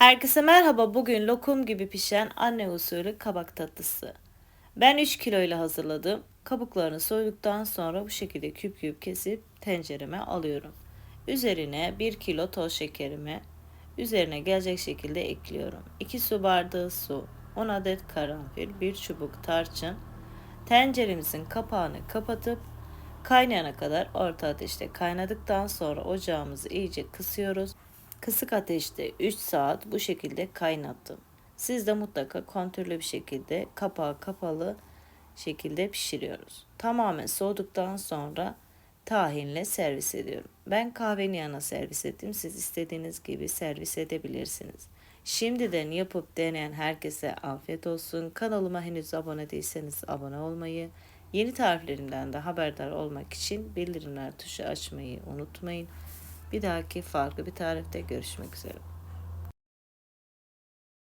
Herkese merhaba. Bugün lokum gibi pişen anne usulü kabak tatlısı. Ben 3 kilo ile hazırladım. Kabuklarını soyduktan sonra bu şekilde küp küp kesip tencereme alıyorum. Üzerine 1 kilo toz şekerimi üzerine gelecek şekilde ekliyorum. 2 su bardağı su, 10 adet karanfil, 1 çubuk tarçın. Tenceremizin kapağını kapatıp kaynayana kadar orta ateşte kaynadıktan sonra ocağımızı iyice kısıyoruz. Kısık ateşte 3 saat bu şekilde kaynattım. Siz de mutlaka kontrollü bir şekilde kapağı kapalı şekilde pişiriyoruz. Tamamen soğuduktan sonra tahinle servis ediyorum. Ben kahvenin yanına servis ettim. Siz istediğiniz gibi servis edebilirsiniz. Şimdiden yapıp deneyen herkese afiyet olsun. Kanalıma henüz abone değilseniz abone olmayı, yeni tariflerimden de haberdar olmak için bildirimler tuşu açmayı unutmayın. Bir dahaki farklı bir tarifte görüşmek üzere.